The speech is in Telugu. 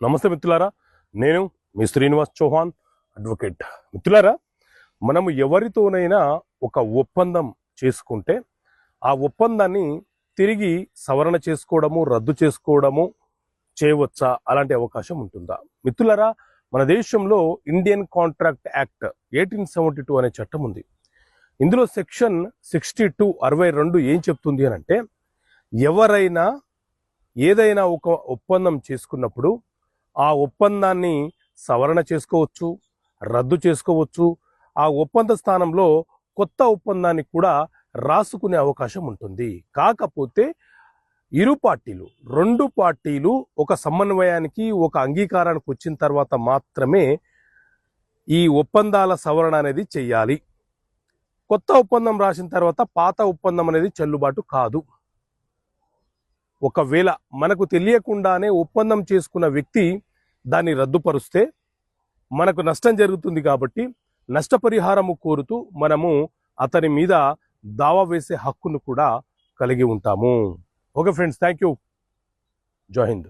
నమస్తే మిత్రులారా నేను మీ శ్రీనివాస్ చౌహాన్ అడ్వకేట్. మిత్రులారా మనము ఎవరితోనైనా ఒక ఒప్పందం చేసుకుంటే ఆ ఒప్పందాన్ని తిరిగి సవరణ చేసుకోవడము రద్దు చేసుకోవడము చేయవచ్చా అలాంటి అవకాశం ఉంటుందా? మిత్రులారా మన దేశంలో Indian contract act eighteen seventy two అనే చట్టం ఉంది. ఇందులో సెక్షన్ సిక్స్టీ టూ అరవై రెండు ఏం చెప్తుంది అని అంటే ఎవరైనా ఏదైనా ఒక ఒప్పందం చేసుకున్నప్పుడు ఆ ఒప్పందాన్ని సవరణ చేసుకోవచ్చు రద్దు చేసుకోవచ్చు. ఆ ఒప్పంద స్థానంలో కొత్త ఒప్పందాన్ని కూడా రాసుకునే అవకాశం ఉంటుంది. కాకపోతే ఇరు పార్టీలు రెండు పార్టీలు ఒక సమన్వయానికి ఒక అంగీకారానికి వచ్చిన తర్వాత మాత్రమే ఈ ఒప్పందాల సవరణ అనేది చెయ్యాలి కొత్త ఒప్పందం రాసిన తర్వాత పాత ఒప్పందం అనేది చెల్లుబాటు కాదు. ఒకవేళ మనకు తెలియకుండానే ఒప్పందం చేసుకున్న వ్యక్తి దాన్ని రద్దుపరుస్తే మనకు నష్టం జరుగుతుంది కాబట్టి నష్టపరిహారము కోరుతూ మనము అతని మీద దావా వేసే హక్కును కూడా కలిగి ఉంటాము. ఓకే ఫ్రెండ్స్ థ్యాంక్ యూ జై హింద్.